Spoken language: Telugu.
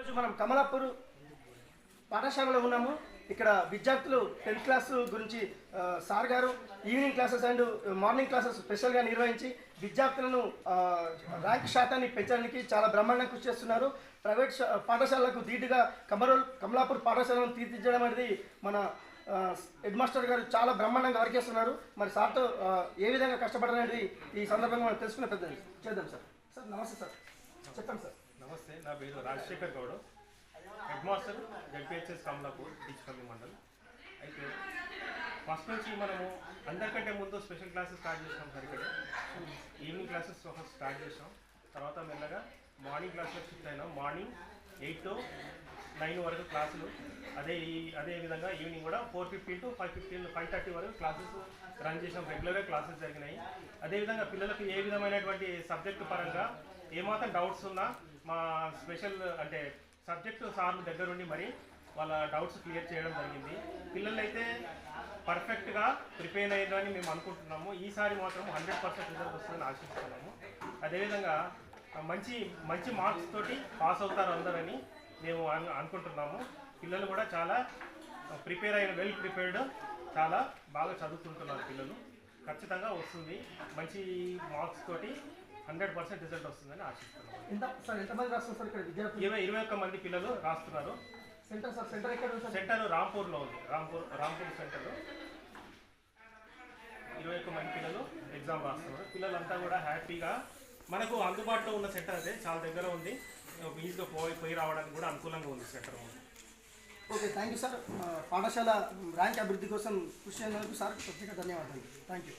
ఈరోజు మనం కమలాపూర్ పాఠశాలలో ఉన్నాము. ఇక్కడ విద్యార్థులు టెన్త్ క్లాస్ గురించి సార్ గారు evening classes and morning classes స్పెషల్గా నిర్వహించి విద్యార్థులను ర్యాంక్ శాతాన్ని పెంచడానికి చాలా బ్రహ్మాండంగా కృషి చేస్తున్నారు. ప్రైవేట్ పాఠశాలలకు ధీటుగా కమరోల్ కమలాపూర్ పాఠశాలను తీర్చిదిద్దడం అనేది మన హెడ్ మాస్టర్ గారు చాలా బ్రహ్మాండంగా వర్క్ చేస్తున్నారు. మరి సార్తో ఏ విధంగా కష్టపడాలనేది ఈ సందర్భంగా మనం తెలుసుకునే పెద్ద చేద్దాం సార్. సార్ నమస్తే సార్. చెప్పండి సార్. నా పేరు Rajasekhar Goud. Head master ZPHS Kamalapur Dichpally mandal. అయితే ఫస్ట్ నుంచి మనము అందరికంటే ముందు స్పెషల్ క్లాసెస్ స్టార్ట్ చేసినాం సరిగ్గా ఈవినింగ్ క్లాసెస్ ఫస్ట్ స్టార్ట్ చేసినాం. తర్వాత మెల్లగా మార్నింగ్ క్లాసెస్ షిఫ్ట్ అయినాం. మార్నింగ్ ఎయిట్ టు నైన్ వరకు క్లాసులు. అదే ఈ అదే విధంగా ఈవినింగ్ కూడా four fifteen to five fifteen five thirty వరకు క్లాసెస్ రన్ చేసాం రెగ్యులర్గా క్లాసెస్ జరిగినాయి. అదేవిధంగా పిల్లలకు ఏ విధమైనటువంటి సబ్జెక్ట్ పరంగా ఏమాత్రం డౌట్స్ ఉన్నా మా స్పెషల్ అంటే సబ్జెక్టు సార్లు దగ్గరుండి మరి వాళ్ళ డౌట్స్ క్లియర్ చేయడం జరిగింది. పిల్లలైతే పర్ఫెక్ట్గా ప్రిపేర్ అయ్యారని మేము అనుకుంటున్నాము. ఈసారి మాత్రం హండ్రెడ్ పర్సెంట్ రిజల్ట్ వస్తుందని ఆశిస్తున్నాము. అదేవిధంగా మంచి మంచి మార్క్స్ తోటి పాస్ అవుతారు అందరని మేము అను- అనుకుంటున్నాము. పిల్లలు కూడా చాలా ప్రిపేర్ అయిన వెల్ ప్రిపేర్డ్ చాలా బాగా చదువుకుంటున్నారు పిల్లలు. ఖచ్చితంగా వస్తుంది. మంచి మార్క్స్ తోటి హండ్రెడ్ పర్సెంట్ రిజల్ట్ వస్తుందని విద్యార్థులు? ఇరవై ఇరవై ఒక్క మంది పిల్లలు రాస్తున్నారు. సెంటర్ సార్ సెంటర్ ఎక్కడ సెంటర్ రాంపూర్లో ఉంది. రాంపూర్ రాంపూర్ సెంటర్. ఇరవై ఒక్క మంది పిల్లలు ఎగ్జామ్ రాస్తున్నారు. పిల్లలంతా కూడా హ్యాపీగా మనకు అందుబాటులో ఉన్న సెంటర్ అదే చాలా దగ్గర ఉంది. ఈజీగా పోయి పోయి రావడానికి కూడా అనుకూలంగా ఉంది centre okay thank you sir పాఠశాల ర్యాంక్ అభివృద్ధి కోసం కృషి చేసినందుకు సార్ ప్రత్యేక ధన్యవాదాలు. Thank you